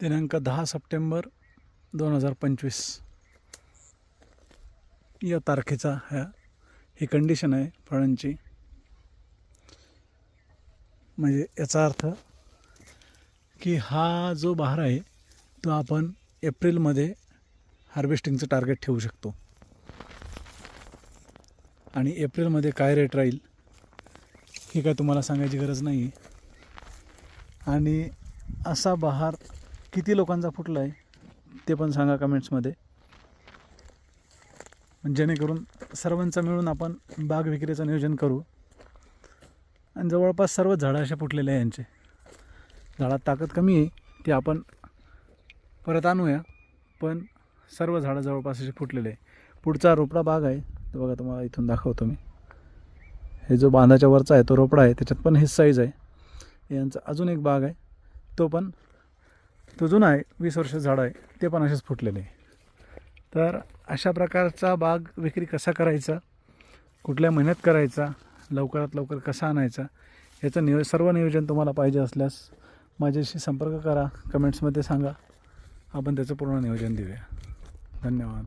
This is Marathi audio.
दिनांक दहा सप्टेंबर दोन हजार पंचवीस. या तारखेचा ह्या ही कंडिशन आहे फळांची. म्हणजे याचा अर्थ की हा जो बहार आहे तो आपण एप्रिलमध्ये हार्वेस्टिंगचं टार्गेट ठेवू शकतो. आणि एप्रिलमध्ये काय रेट राहील हे काय तुम्हाला सांगायची गरज नाही आणि असा बहार किती लोकांचा फुटला आहे ते पण सांगा कमेंट्समध्ये जेणेकरून सर्वांचं मिळून आपण बाग विक्रीचं नियोजन करू. आणि जवळपास सर्व झाडं असे फुटलेले आहे यांचे. झाडात ताकद कमी आहे ते आपण परत आणूया. पण सर्व झाडं जवळपास असे फुटलेले आहे पुढचा रोपडा बाग आहे तो बघा तुम्हाला इथून दाखवतो मी. हे जो बांधाच्या वरचा आहे तो रोपडा आहे त्याच्यात पण हे साईज आहे. यांचा अजून एक बाग आहे तो पण तो जुना आहे वीस वर्ष झाड आहे ते पण असेच फुटलेले आहे. तर अशा प्रकारचा बाग विक्री कसा करायचा? कुठल्या महिन्यात करायचा? लवकरात लवकर कसा आणायचा? याचं नियो सर्व नियोजन तुम्हाला पाहिजे असल्यास माझ्याशी संपर्क करा कमेंट्समध्ये सांगा. आपण त्याचं पूर्ण नियोजन देऊया. धन्यवाद.